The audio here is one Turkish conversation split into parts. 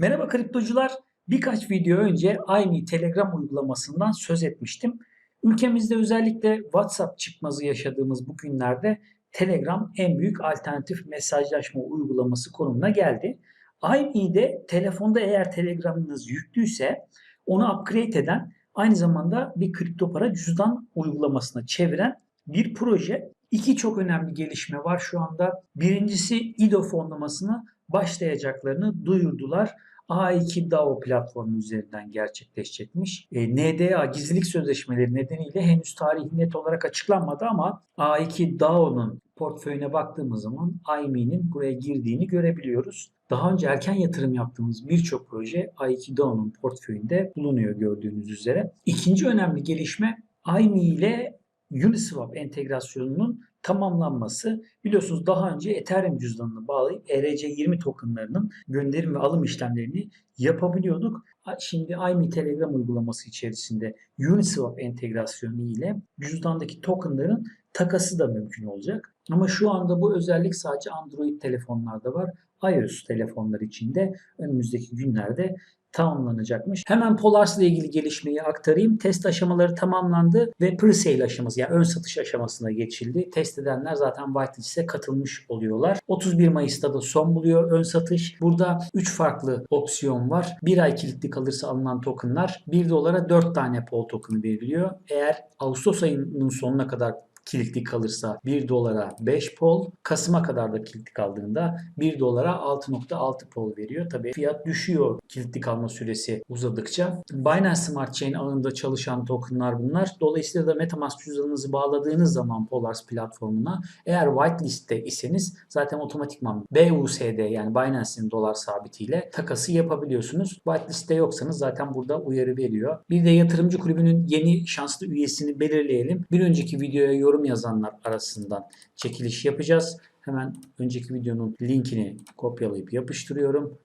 Merhaba kriptocular. Birkaç video önce IME Telegram uygulamasından söz etmiştim. Ülkemizde özellikle WhatsApp çıkmazı yaşadığımız bu günlerde Telegram en büyük alternatif mesajlaşma uygulaması konumuna geldi. IME'de telefonda eğer Telegram'ınız yüklüyse onu upgrade eden aynı zamanda bir kripto para cüzdan uygulamasına çeviren bir proje. İki çok önemli gelişme var şu anda. Birincisi IDO fonlamasını başlayacaklarını duyurdular. A2 DAO platformu üzerinden gerçekleşecekmiş. E, NDA gizlilik sözleşmeleri nedeniyle henüz tarihi net olarak açıklanmadı ama A2 DAO'nun portföyüne baktığımız zaman IME'nin buraya girdiğini görebiliyoruz. Daha önce erken yatırım yaptığımız birçok proje A2 DAO'nun portföyünde bulunuyor gördüğünüz üzere. İkinci önemli gelişme IME ile Uniswap entegrasyonunun tamamlanması. Biliyorsunuz daha önce Ethereum cüzdanını bağlayıp ERC20 tokenlarının gönderim ve alım işlemlerini yapabiliyorduk. Şimdi IME Telegram uygulaması içerisinde Uniswap entegrasyonu ile cüzdandaki tokenların takası da mümkün olacak. Ama şu anda bu özellik sadece Android telefonlarda var. iOS telefonlar için de önümüzdeki günlerde tamamlanacakmış. Hemen Polaris ile ilgili gelişmeyi aktarayım. Test aşamaları tamamlandı ve pre-sale aşaması yani ön satış aşamasına geçildi. Test edenler zaten whitelist'e katılmış oluyorlar. 31 Mayıs'ta da son buluyor ön satış. Burada 3 farklı opsiyon var. 1 ay kilitli kalırsa alınan tokenlar 1 dolara 4 tane POL tokenu veriliyor. Eğer Ağustos ayının sonuna kadar kilitli kalırsa 1 dolara 5 pol, Kasım'a kadar da kilitli kaldığında 1 dolara 6.6 pol veriyor. Tabii fiyat düşüyor kilitli kalma süresi uzadıkça. Binance Smart Chain ağında çalışan tokenlar bunlar. Dolayısıyla da MetaMask cüzdanınızı bağladığınız zaman Polaris platformuna eğer whitelist'te iseniz zaten otomatikman BUSD yani Binance'in dolar sabitiyle takası yapabiliyorsunuz. Whitelist'te yoksanız zaten burada uyarı veriyor. Bir de yatırımcı kulübünün yeni şanslı üyesini belirleyelim. Bir önceki videoya yorum yazanlar arasından çekiliş yapacağız. Hemen önceki videonun linkini kopyalayıp yapıştırıyorum.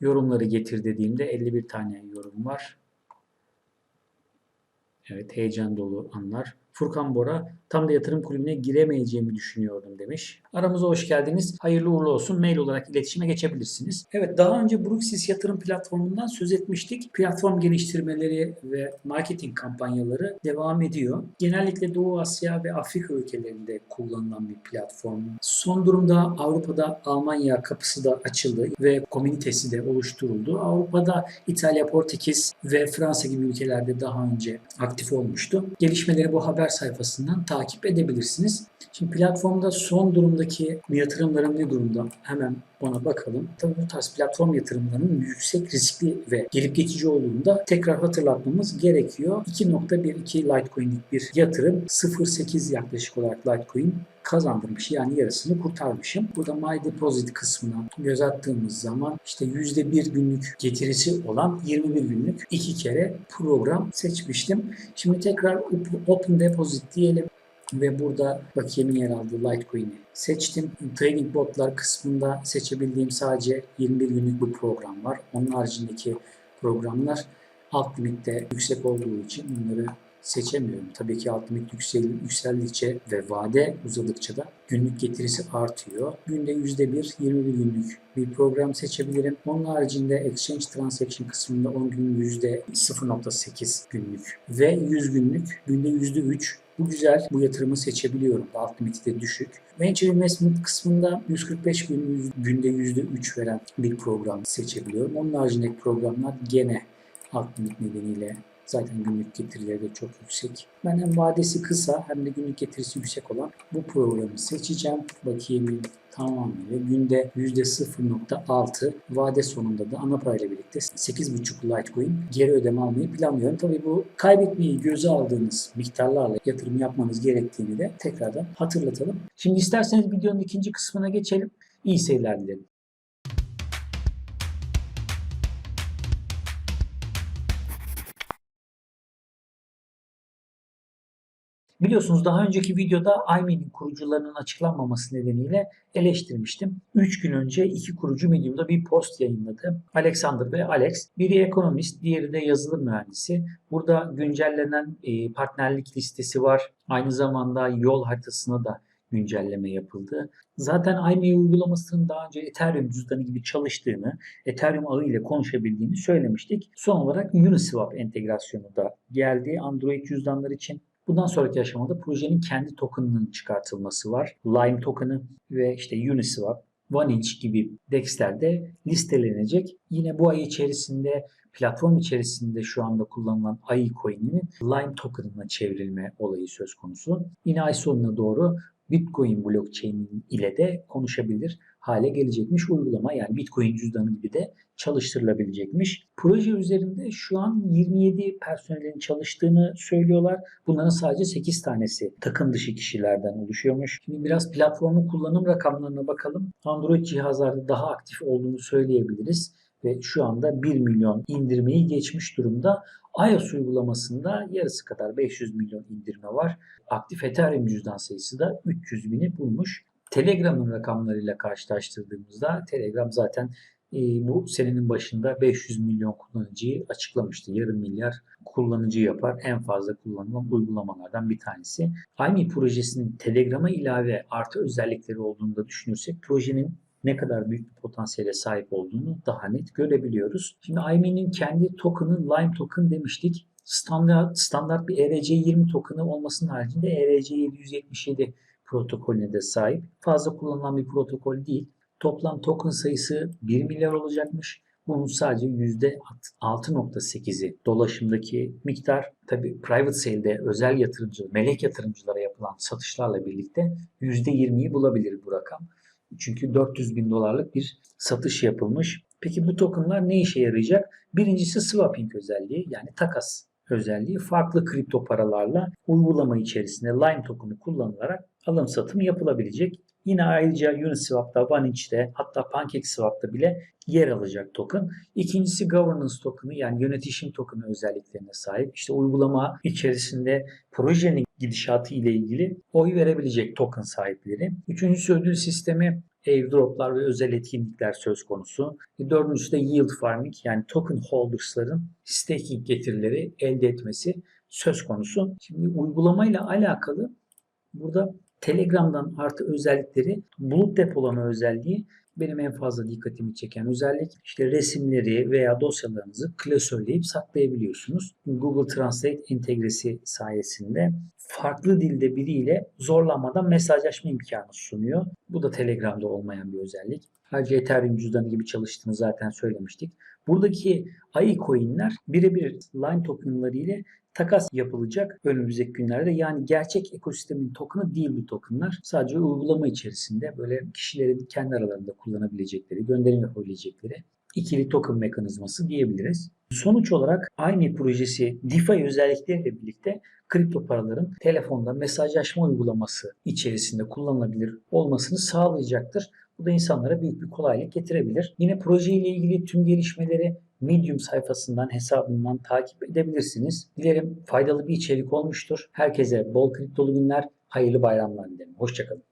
Yorumları getir dediğimde 51 tane yorum var. Evet heyecan dolu anlar. Furkan Bora tam da yatırım kulübüne giremeyeceğimi düşünüyordum demiş. Aramıza hoş geldiniz. Hayırlı uğurlu olsun. Mail olarak iletişime geçebilirsiniz. Evet daha önce Brooksys yatırım platformundan söz etmiştik. Platform geliştirmeleri ve marketing kampanyaları devam ediyor. Genellikle Doğu Asya ve Afrika ülkelerinde kullanılan bir platform. Son durumda Avrupa'da Almanya kapısı da açıldı ve komünitesi de oluşturuldu. Avrupa'da İtalya, Portekiz ve Fransa gibi ülkelerde daha önce aktif olmuştu. Gelişmeleri bu haber sayfasından takip edebilirsiniz. Şimdi platformda son durumdaki yatırımların ne durumda? Hemen ona bakalım. Tabii bu tarz platform yatırımlarının yüksek riskli ve gelip geçici olduğunda tekrar hatırlatmamız gerekiyor. 2.12 Litecoin'lik bir yatırım 0.8 yaklaşık olarak Litecoin kazandırmış yani yarısını kurtarmışım. Burada My Deposit kısmına göz attığımız zaman işte %1 günlük getirisi olan 21 günlük iki kere program seçmiştim. Şimdi tekrar Open Deposit diyelim ve burada bakiyemin yer aldığı Litecoin'i seçtim. Trading botlar kısmında seçebildiğim sadece 21 günlük bir program var. Onun haricindeki programlar alt limitte yüksek olduğu için bunları seçemiyorum. Tabii ki alt limit yüksel, yükseldikçe ve vade uzadıkça da günlük getirisi artıyor. Günde %1, 21 günlük bir program seçebilirim. Onun haricinde Exchange Transaction kısmında 10 gün %0.8 günlük ve 100 günlük günde %3 bu güzel. Bu yatırımı seçebiliyorum. Alt limiti de düşük. Venture Investment kısmında 145 gün günde %3 veren bir program seçebiliyorum. Onun haricindeki programlar gene alt limit nedeniyle Zaten günlük getirileri de çok yüksek. Ben hem vadesi kısa hem de günlük getirisi yüksek olan bu programı seçeceğim. Bakayım tamamıyla günde %0.6 vade sonunda da ana parayla birlikte 8.5 Litecoin geri ödeme almayı planlıyorum. Tabii bu kaybetmeyi göze aldığınız miktarlarla yatırım yapmanız gerektiğini de tekrardan hatırlatalım. Şimdi isterseniz videonun ikinci kısmına geçelim. İyi seyirler dilerim. Biliyorsunuz daha önceki videoda IME'nin kurucularının açıklanmaması nedeniyle eleştirmiştim. 3 gün önce iki kurucu Medium'da bir post yayınladı. Alexander ve Alex. Biri ekonomist, diğeri de yazılım mühendisi. Burada güncellenen e, partnerlik listesi var. Aynı zamanda yol haritasına da güncelleme yapıldı. Zaten IMEI uygulamasının daha önce Ethereum cüzdanı gibi çalıştığını, Ethereum ağı ile konuşabildiğini söylemiştik. Son olarak Uniswap entegrasyonu da geldi Android cüzdanlar için. Bundan sonraki aşamada projenin kendi token'ının çıkartılması var. Lime token'ı ve işte Uniswap, OneInch gibi DEX'lerde listelenecek. Yine bu ay içerisinde platform içerisinde şu anda kullanılan AI coin'inin Lime token'ına çevrilme olayı söz konusu. Yine ay sonuna doğru Bitcoin blockchain ile de konuşabilir hale gelecekmiş uygulama. Yani Bitcoin cüzdanı gibi de çalıştırılabilecekmiş. Proje üzerinde şu an 27 personelin çalıştığını söylüyorlar. Bunların sadece 8 tanesi takım dışı kişilerden oluşuyormuş. Şimdi biraz platformun kullanım rakamlarına bakalım. Android cihazlarda daha aktif olduğunu söyleyebiliriz ve şu anda 1 milyon indirmeyi geçmiş durumda. iOS uygulamasında yarısı kadar 500 milyon indirme var. Aktif Ethereum cüzdan sayısı da 300 bini bulmuş. Telegram'ın rakamlarıyla karşılaştırdığımızda Telegram zaten e, bu senenin başında 500 milyon kullanıcıyı açıklamıştı. Yarım milyar kullanıcı yapar. En fazla kullanılan uygulamalardan bir tanesi. IME projesinin Telegram'a ilave artı özellikleri olduğunu da düşünürsek projenin ne kadar büyük bir potansiyele sahip olduğunu daha net görebiliyoruz. Şimdi IME'nin kendi token'ı Lime token demiştik. Standart, standart bir ERC20 token'ı olmasının haricinde E ERC777 protokolüne de sahip. Fazla kullanılan bir protokol değil. Toplam token sayısı 1 milyar olacakmış. Bunun sadece %6.8'i dolaşımdaki miktar. Tabi private sale'de özel yatırımcı, melek yatırımcılara yapılan satışlarla birlikte %20'yi bulabilir bu rakam. Çünkü 400 bin dolarlık bir satış yapılmış. Peki bu tokenlar ne işe yarayacak? Birincisi swapping özelliği yani takas özelliği farklı kripto paralarla uygulama içerisinde Lime token'ı kullanılarak alım satım yapılabilecek. Yine ayrıca Uniswap'ta, OneInch'te hatta PancakeSwap'ta bile yer alacak token. İkincisi governance token'ı yani yönetişim token'ı özelliklerine sahip. İşte uygulama içerisinde projenin gidişatı ile ilgili oy verebilecek token sahipleri. Üçüncüsü ödül sistemi airdroplar ve özel etkinlikler söz konusu. Dördüncüsü de yield farming yani token holders'ların staking getirileri elde etmesi söz konusu. Şimdi uygulamayla alakalı burada Telegram'dan artı özellikleri bulut depolama özelliği benim en fazla dikkatimi çeken özellik işte resimleri veya dosyalarınızı klasörleyip saklayabiliyorsunuz. Google Translate entegresi sayesinde farklı dilde biriyle zorlanmadan mesajlaşma imkanı sunuyor. Bu da Telegram'da olmayan bir özellik. Ayrıca Ethereum cüzdanı gibi çalıştığını zaten söylemiştik. Buradaki AI coin'ler birebir Line tokenları ile takas yapılacak önümüzdeki günlerde. Yani gerçek ekosistemin token'ı değil bu token'lar. Sadece uygulama içerisinde böyle kişilerin kendi aralarında kullanabilecekleri, gönderim yapabilecekleri ikili token mekanizması diyebiliriz. Sonuç olarak aynı projesi DeFi özellikleriyle birlikte kripto paraların telefonda mesajlaşma uygulaması içerisinde kullanılabilir olmasını sağlayacaktır. Bu da insanlara büyük bir kolaylık getirebilir. Yine proje ile ilgili tüm gelişmeleri Medium sayfasından, hesabından takip edebilirsiniz. Dilerim faydalı bir içerik olmuştur. Herkese bol kriptolu günler, hayırlı bayramlar dilerim. Hoşçakalın.